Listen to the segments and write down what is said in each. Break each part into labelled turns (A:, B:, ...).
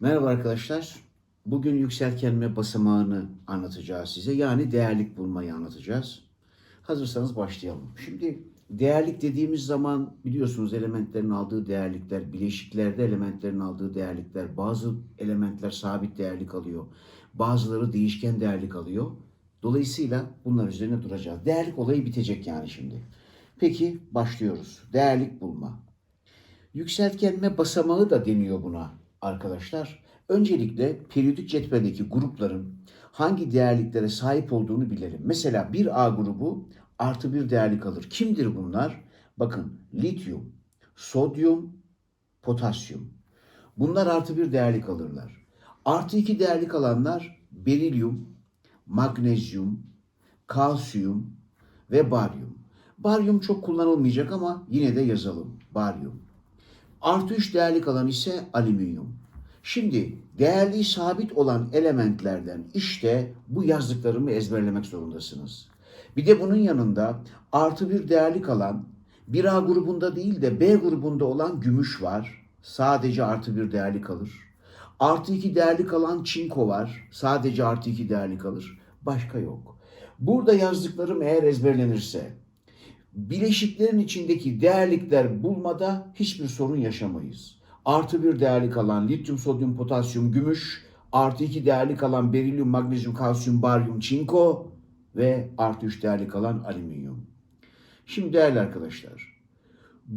A: Merhaba arkadaşlar. Bugün yükseltgenme basamağını anlatacağız size. Yani değerlik bulmayı anlatacağız. Hazırsanız başlayalım. Şimdi değerlik dediğimiz zaman biliyorsunuz elementlerin aldığı değerlikler, bileşiklerde elementlerin aldığı değerlikler, bazı elementler sabit değerlik alıyor. Bazıları değişken değerlik alıyor. Dolayısıyla bunlar üzerine duracağız. Değerlik olayı bitecek yani şimdi. Peki başlıyoruz. Değerlik bulma. Yükseltgenme basamağı da deniyor buna arkadaşlar. Öncelikle periyodik cetveldeki grupların hangi değerliklere sahip olduğunu bilelim. Mesela bir A grubu artı bir değerlik alır. Kimdir bunlar? Bakın lityum, sodyum, potasyum. Bunlar artı bir değerlik alırlar. Artı iki değerlik alanlar berilyum, magnezyum, kalsiyum ve baryum. Baryum çok kullanılmayacak ama yine de yazalım. Baryum. Artı 3 değerlik alan ise alüminyum. Şimdi değerli sabit olan elementlerden işte bu yazdıklarımı ezberlemek zorundasınız. Bir de bunun yanında artı bir değerlik alan bir A grubunda değil de B grubunda olan gümüş var. Sadece artı bir değerlik alır. Artı iki değerlik alan çinko var. Sadece artı iki değerlik alır. Başka yok. Burada yazdıklarım eğer ezberlenirse bileşiklerin içindeki değerlikler bulmada hiçbir sorun yaşamayız. Artı bir değerlik alan lityum, sodyum, potasyum, gümüş, artı iki değerlik alan berilyum, magnezyum, kalsiyum, baryum, çinko ve artı üç değerlik alan alüminyum. Şimdi değerli arkadaşlar,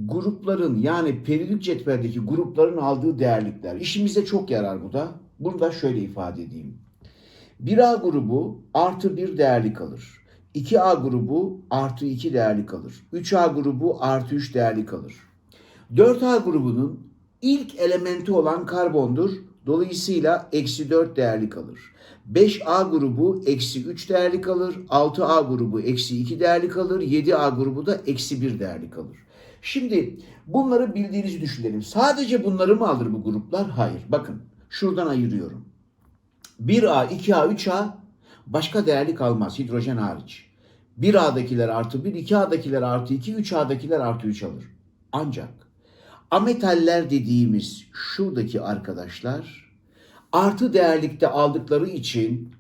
A: grupların yani periyodik cetveldeki grupların aldığı değerlikler işimize çok yarar bu da. Bunu da şöyle ifade edeyim. 1A grubu artı bir değerlik alır. 2A grubu artı 2 değerlik alır. 3A grubu artı 3 değerlik alır. 4A grubunun ilk elementi olan karbondur. Dolayısıyla eksi 4 değerlik alır. 5A grubu eksi 3 değerlik alır. 6A grubu eksi 2 değerlik alır. 7A grubu da eksi 1 değerlik alır. Şimdi bunları bildiğinizi düşünelim. Sadece bunları mı alır bu gruplar? Hayır. Bakın şuradan ayırıyorum. 1A, 2A, 3A başka değerlik almaz hidrojen hariç. 1A'dakiler artı 1, 2A'dakiler artı 2, 3A'dakiler artı 3 alır. Ancak ametaller dediğimiz şuradaki arkadaşlar artı değerlikte aldıkları için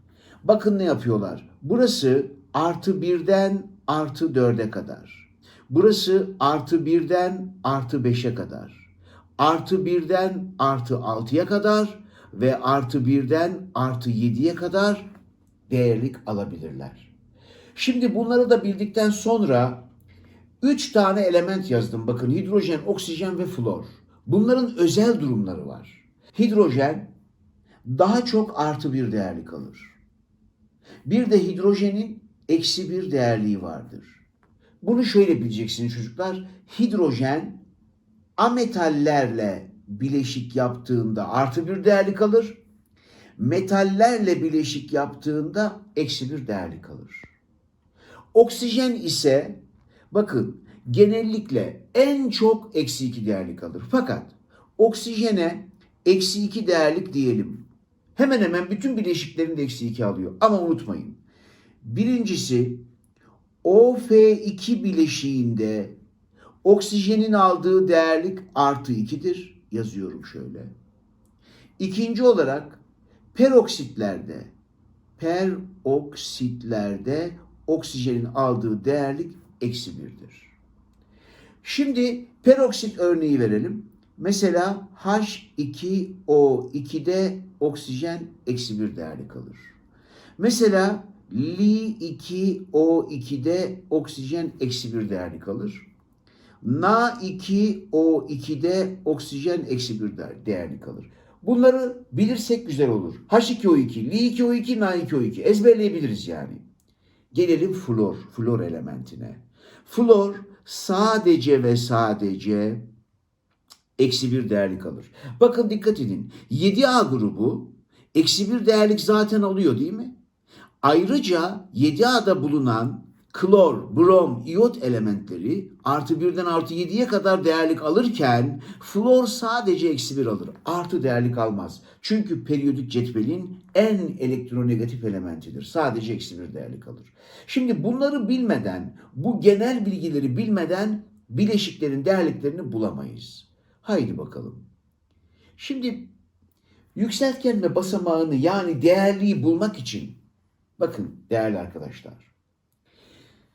A: bakın ne yapıyorlar. Burası artı 1'den artı 4'e kadar. Burası artı 1'den artı 5'e kadar. Artı 1'den artı 6'ya kadar ve artı 1'den artı 7'ye kadar değerlik alabilirler. Şimdi bunları da bildikten sonra 3 tane element yazdım. Bakın hidrojen, oksijen ve flor. Bunların özel durumları var. Hidrojen daha çok artı bir değerlik alır. Bir de hidrojenin eksi bir değerliği vardır. Bunu şöyle bileceksiniz çocuklar. Hidrojen ametallerle bileşik yaptığında artı bir değerlik alır. Metallerle bileşik yaptığında eksi bir değerlik alır. Oksijen ise bakın genellikle en çok eksi iki değerlik alır. Fakat oksijene eksi iki değerlik diyelim. Hemen hemen bütün bileşiklerin de eksi iki alıyor. Ama unutmayın. Birincisi OF2 bileşiğinde oksijenin aldığı değerlik artı 2'dir. Yazıyorum şöyle. İkinci olarak peroksitlerde peroksitlerde oksijenin aldığı değerlik eksi birdir. Şimdi peroksit örneği verelim. Mesela H2O2'de oksijen eksi bir değerlik alır. Mesela Li2O2'de oksijen eksi bir değerlik alır. Na2O2'de oksijen eksi bir değerlik alır. Bunları bilirsek güzel olur. H2O2, Li2O2, Na2O2 ezberleyebiliriz yani. Gelelim flor, flor elementine. Flor sadece ve sadece eksi bir değerlik alır. Bakın dikkat edin. 7A grubu eksi bir değerlik zaten alıyor değil mi? Ayrıca 7A'da bulunan klor, brom, iot elementleri artı birden artı 7'ye kadar değerlik alırken flor sadece eksi bir alır. Artı değerlik almaz. Çünkü periyodik cetvelin en elektronegatif elementidir. Sadece eksi bir değerlik alır. Şimdi bunları bilmeden, bu genel bilgileri bilmeden bileşiklerin değerliklerini bulamayız. Haydi bakalım. Şimdi Yükseltgenme basamağını yani değerliyi bulmak için bakın değerli arkadaşlar.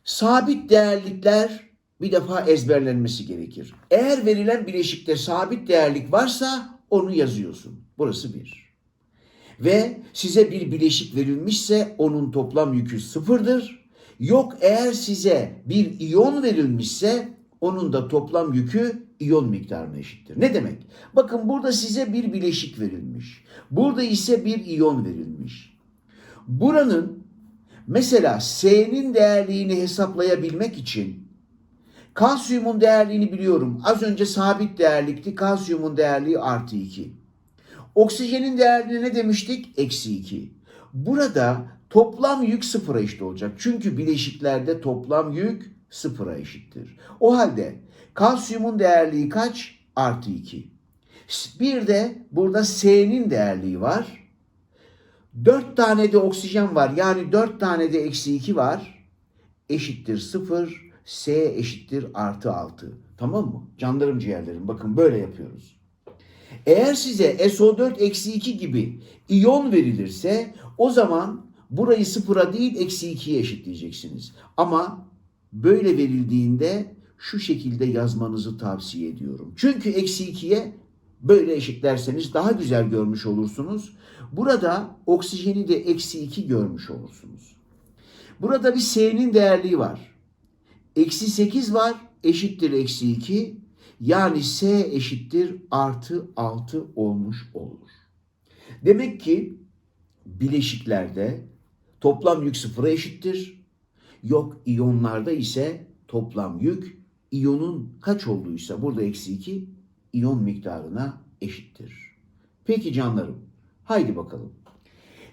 A: Sabit değerlikler bir defa ezberlenmesi gerekir. Eğer verilen bileşikte sabit değerlik varsa onu yazıyorsun. Burası bir. Ve size bir bileşik verilmişse onun toplam yükü sıfırdır. Yok eğer size bir iyon verilmişse onun da toplam yükü iyon miktarına eşittir. Ne demek? Bakın burada size bir bileşik verilmiş. Burada ise bir iyon verilmiş. Buranın mesela S'nin değerliğini hesaplayabilmek için kalsiyumun değerliğini biliyorum. Az önce sabit değerlikti. Kalsiyumun değerliği artı 2. Oksijenin değerliğine ne demiştik? Eksi 2. Burada toplam yük sıfıra eşit olacak. Çünkü bileşiklerde toplam yük sıfıra eşittir. O halde kalsiyumun değerliği kaç? Artı 2. Bir de burada S'nin değerliği var. 4 tane de oksijen var. Yani 4 tane de eksi 2 var. Eşittir 0. S eşittir artı 6. Tamam mı? Canlarım ciğerlerim. Bakın böyle yapıyoruz. Eğer size SO4 eksi 2 gibi iyon verilirse o zaman burayı sıfıra değil eksi 2'ye eşitleyeceksiniz. Ama böyle verildiğinde şu şekilde yazmanızı tavsiye ediyorum. Çünkü eksi 2'ye böyle eşitlerseniz daha güzel görmüş olursunuz. Burada oksijeni de eksi 2 görmüş olursunuz. Burada bir S'nin değerliği var. Eksi 8 var eşittir eksi 2. Yani S eşittir artı 6 olmuş olur. Demek ki bileşiklerde toplam yük sıfıra eşittir. Yok iyonlarda ise toplam yük iyonun kaç olduysa burada eksi 2 iyon miktarına eşittir. Peki canlarım haydi bakalım.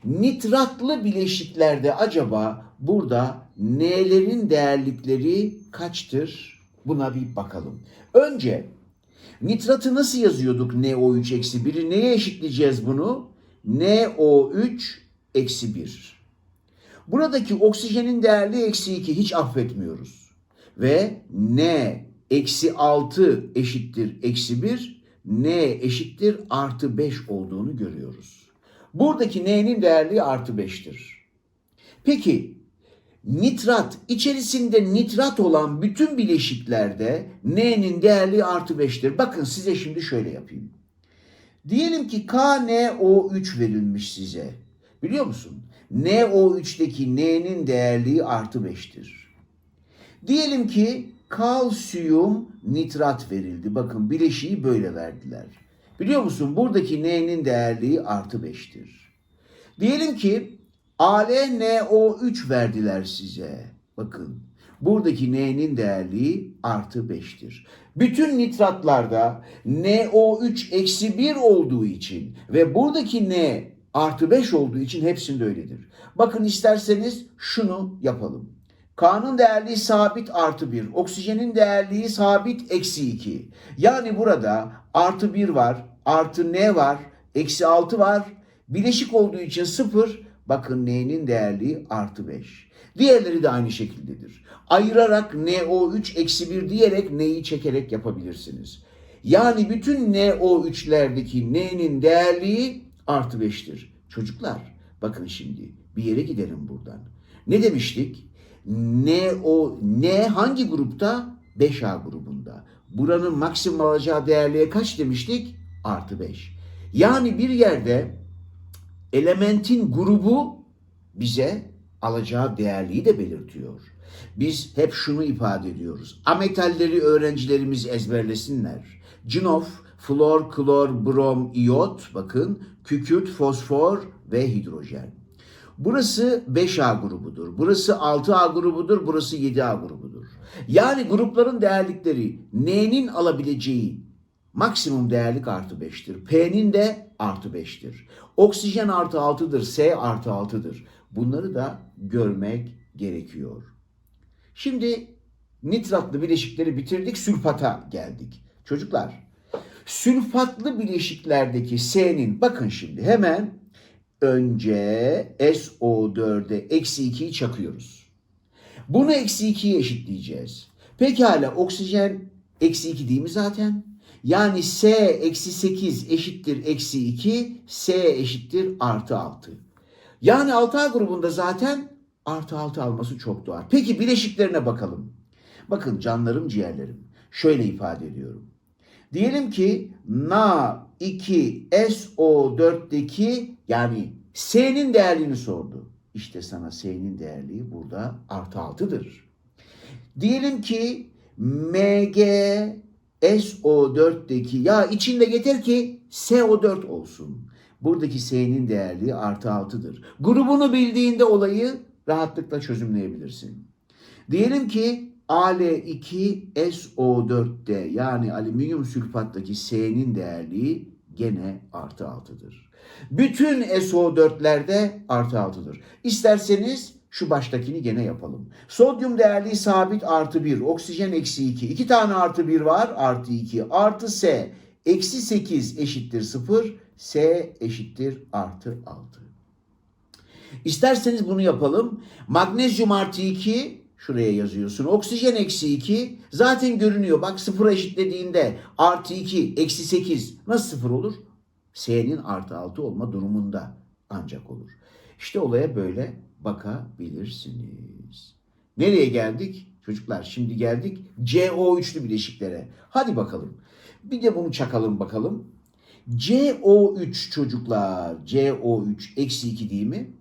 A: Nitratlı bileşiklerde acaba burada N'lerin değerlikleri kaçtır? Buna bir bakalım. Önce nitratı nasıl yazıyorduk NO3 eksi 1'i? Neye eşitleyeceğiz bunu? NO3 eksi 1. Buradaki oksijenin değerli eksi 2 hiç affetmiyoruz. Ve N eksi 6 eşittir eksi 1, N eşittir artı 5 olduğunu görüyoruz. Buradaki N'nin değerli artı 5'tir. Peki nitrat içerisinde nitrat olan bütün bileşiklerde N'nin değerli artı 5'tir. Bakın size şimdi şöyle yapayım. Diyelim ki KNO3 verilmiş size. Biliyor musun? NO3'teki N'nin değerliği artı 5'tir. Diyelim ki kalsiyum nitrat verildi. Bakın bileşiği böyle verdiler. Biliyor musun? Buradaki N'nin değerliği artı 5'tir. Diyelim ki AlNO3 verdiler size. Bakın buradaki N'nin değerliği artı 5'tir. Bütün nitratlarda NO3 eksi 1 olduğu için ve buradaki N artı 5 olduğu için hepsinde öyledir. Bakın isterseniz şunu yapalım. K'nın değerliği sabit artı 1. Oksijenin değerliği sabit eksi 2. Yani burada artı 1 var, artı N var, eksi 6 var. Bileşik olduğu için 0. Bakın N'nin değerliği artı 5. Diğerleri de aynı şekildedir. Ayırarak NO3 eksi 1 diyerek N'yi çekerek yapabilirsiniz. Yani bütün NO3'lerdeki N'nin değerliği artı 5'tir. Çocuklar bakın şimdi bir yere gidelim buradan. Ne demiştik? N o N hangi grupta? 5A grubunda. Buranın maksimum alacağı değerliğe kaç demiştik? Artı 5. Yani bir yerde elementin grubu bize alacağı değerliği de belirtiyor. Biz hep şunu ifade ediyoruz. Ametalleri öğrencilerimiz ezberlesinler. Cinof, flor, klor, brom, iyot, bakın, kükürt, fosfor ve hidrojen. Burası 5A grubudur. Burası 6A grubudur. Burası 7A grubudur. Yani grupların değerlikleri N'nin alabileceği maksimum değerlik artı 5'tir. P'nin de artı 5'tir. Oksijen artı 6'dır. S artı 6'dır. Bunları da görmek gerekiyor. Şimdi nitratlı bileşikleri bitirdik. Sülfata geldik. Çocuklar sülfatlı bileşiklerdeki S'nin bakın şimdi hemen önce SO4'e eksi 2'yi çakıyoruz. Bunu eksi 2'ye eşitleyeceğiz. Pekala oksijen eksi 2 değil mi zaten? Yani S eksi 8 eşittir eksi 2, S eşittir artı 6. Yani 6A grubunda zaten artı 6 alması çok doğal. Peki bileşiklerine bakalım. Bakın canlarım ciğerlerim. Şöyle ifade ediyorum. Diyelim ki Na2SO4'teki yani S'nin değerliğini sordu. İşte sana S'nin değerliği burada artı 6'dır. Diyelim ki MG SO4'teki ya içinde getir ki SO4 olsun. Buradaki S'nin değerliği artı 6'dır. Grubunu bildiğinde olayı rahatlıkla çözümleyebilirsin. Diyelim ki Al2SO4'te yani alüminyum sülfattaki S'nin değerliği gene artı 6'dır. Bütün SO4'lerde artı 6'dır. İsterseniz şu baştakini gene yapalım. Sodyum değerliği sabit artı 1, oksijen eksi 2. 2 tane artı 1 var artı 2 artı S. Eksi 8 eşittir 0, S eşittir artı 6. İsterseniz bunu yapalım. Magnezyum artı 2 şuraya yazıyorsun. Oksijen eksi 2 zaten görünüyor. Bak sıfıra eşitlediğinde artı 2 eksi 8 nasıl sıfır olur? S'nin artı 6 olma durumunda ancak olur. İşte olaya böyle bakabilirsiniz. Nereye geldik? Çocuklar şimdi geldik CO3'lü bileşiklere. Hadi bakalım. Bir de bunu çakalım bakalım. CO3 çocuklar. CO3 eksi 2 değil mi?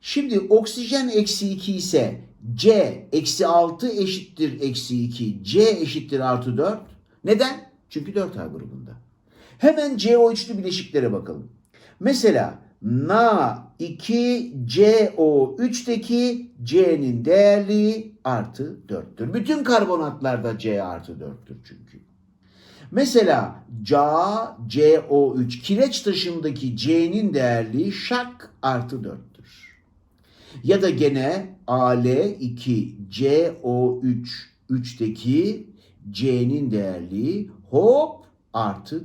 A: Şimdi oksijen eksi 2 ise C eksi 6 eşittir eksi 2. C eşittir artı 4. Neden? Çünkü 4A grubunda. Hemen CO3'lü bileşiklere bakalım. Mesela Na2CO3'teki C'nin değerliği artı 4'tür. Bütün karbonatlarda C artı 4'tür çünkü. Mesela Ca, CO3 kireç dışındaki C'nin değerliği şak artı 4'tür. Ya da gene Al2 CO3 3'teki C'nin değerliği hop artı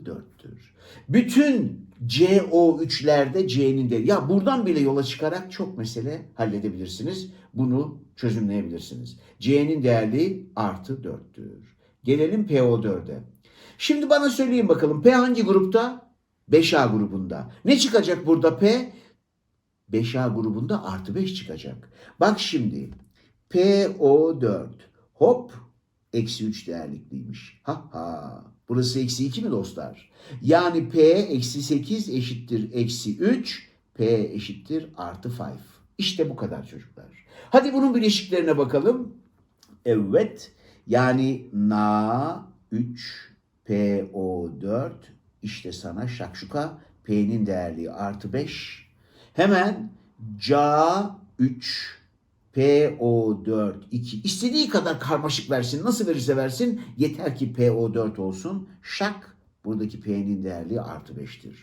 A: 4'tür. Bütün CO3'lerde C'nin değeri. Ya buradan bile yola çıkarak çok mesele halledebilirsiniz. Bunu çözümleyebilirsiniz. C'nin değerliği artı 4'tür. Gelelim PO4'e. Şimdi bana söyleyin bakalım P hangi grupta? 5A grubunda. Ne çıkacak burada P? 5A grubunda artı 5 çıkacak. Bak şimdi PO4 hop eksi 3 değerlikliymiş. Ha ha. Burası eksi 2 mi dostlar? Yani P eksi 8 eşittir eksi 3. P eşittir artı 5. İşte bu kadar çocuklar. Hadi bunun bileşiklerine bakalım. Evet. Yani Na 3 PO4 işte sana şakşuka P'nin değerliği artı 5. Hemen Ca 3 PO4 2 istediği kadar karmaşık versin. Nasıl verirse versin yeter ki PO4 olsun. Şak buradaki P'nin değerliği artı 5'tir.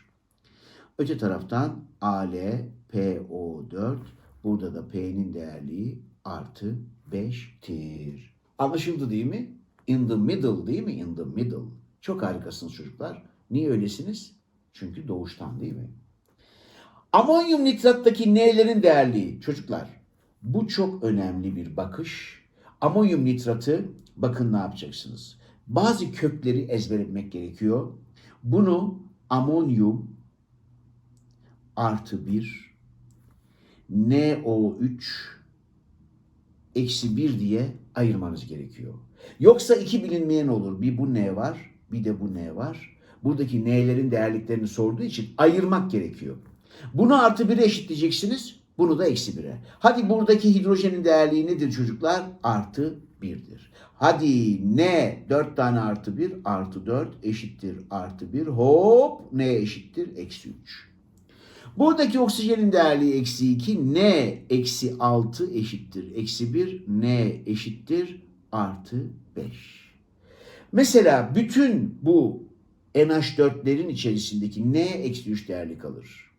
A: Öte taraftan AL PO4 burada da P'nin değerliği artı 5'tir. Anlaşıldı değil mi? In the middle değil mi? In the middle. Çok harikasınız çocuklar. Niye öylesiniz? Çünkü doğuştan değil mi? Amonyum nitrattaki N'lerin değerliği çocuklar. Bu çok önemli bir bakış. Amonyum nitratı bakın ne yapacaksınız. Bazı kökleri ezber etmek gerekiyor. Bunu amonyum artı 1 NO3 eksi 1 diye ayırmanız gerekiyor. Yoksa iki bilinmeyen olur. Bir bu N var, bir de bu N var. Buradaki N'lerin değerliklerini sorduğu için ayırmak gerekiyor. Bunu artı 1'e eşitleyeceksiniz. Bunu da eksi 1'e. Hadi buradaki hidrojenin değerliği nedir çocuklar? Artı 1'dir. Hadi ne? 4 tane artı 1 artı 4 eşittir artı 1. Hop ne eşittir? Eksi 3. Buradaki oksijenin değerliği eksi 2. Ne eksi 6 eşittir? Eksi 1. Ne eşittir? Artı 5. Mesela bütün bu NH4'lerin içerisindeki N eksi 3 değerli kalır.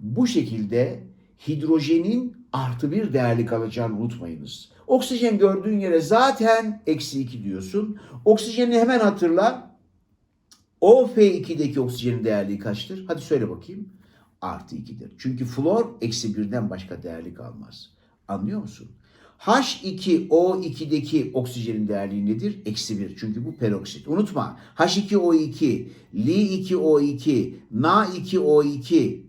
A: Bu şekilde hidrojenin artı bir değerli kalacağını unutmayınız. Oksijen gördüğün yere zaten eksi 2 diyorsun. Oksijeni hemen hatırla. OF2'deki oksijenin değerliği kaçtır? Hadi söyle bakayım. Artı 2'dir. Çünkü flor eksi birden başka değerli kalmaz. Anlıyor musun? H2O2'deki oksijenin değerliği nedir? Eksi 1. Çünkü bu peroksit. Unutma. H2O2, Li2O2, Na2O2,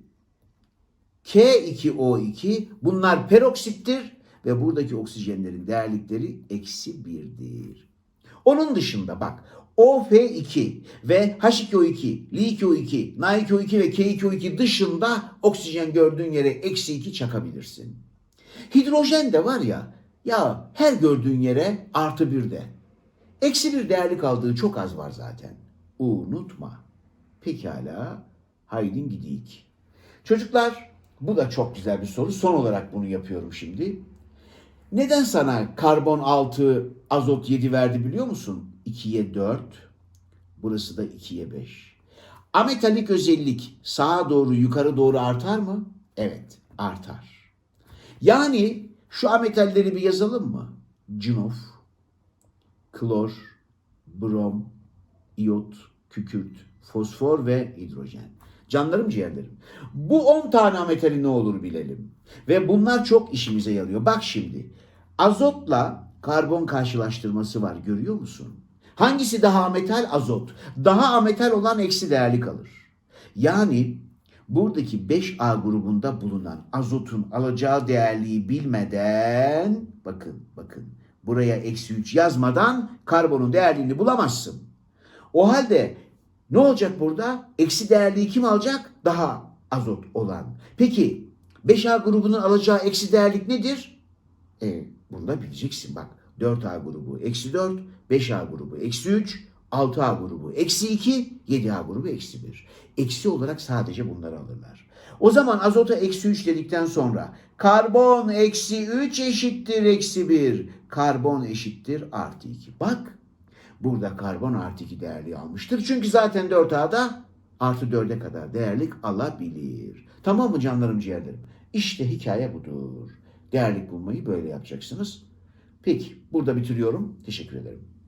A: K2O2 bunlar peroksittir ve buradaki oksijenlerin değerlikleri eksi 1'dir. Onun dışında bak OF2 ve H2O2, Li2O2, Na2O2 ve K2O2 dışında oksijen gördüğün yere eksi 2 çakabilirsin. Hidrojen de var ya, ya her gördüğün yere artı bir de. Eksi bir değerli kaldığı çok az var zaten. Unutma. Pekala, haydin gidiyik. Çocuklar, bu da çok güzel bir soru. Son olarak bunu yapıyorum şimdi. Neden sana karbon 6, azot 7 verdi biliyor musun? 2'ye 4, burası da 2'ye 5. Ametalik özellik sağa doğru yukarı doğru artar mı? Evet, artar. Yani şu ametalleri bir yazalım mı? Cinof, klor, brom, iyot, kükürt, fosfor ve hidrojen. Canlarım ciğerlerim. Bu 10 tane ametali ne olur bilelim. Ve bunlar çok işimize yarıyor. Bak şimdi. Azotla karbon karşılaştırması var görüyor musun? Hangisi daha ametal? Azot. Daha ametal olan eksi değerli kalır. Yani buradaki 5A grubunda bulunan azotun alacağı değerliği bilmeden bakın bakın buraya eksi 3 yazmadan karbonun değerliğini bulamazsın. O halde ne olacak burada? Eksi değerliği kim alacak? Daha azot olan. Peki 5A grubunun alacağı eksi değerlik nedir? E, bunu da bileceksin bak. 4A grubu eksi 4, 5A grubu eksi 3, 6A grubu eksi 2, 7A grubu eksi 1. Eksi olarak sadece bunları alırlar. O zaman azota eksi 3 dedikten sonra karbon eksi 3 eşittir eksi 1. Karbon eşittir artı 2. Bak burada karbon artı 2 değerli almıştır. Çünkü zaten 4A'da artı 4'e kadar değerlik alabilir. Tamam mı canlarım ciğerlerim? İşte hikaye budur. Değerlik bulmayı böyle yapacaksınız. Peki burada bitiriyorum. Teşekkür ederim.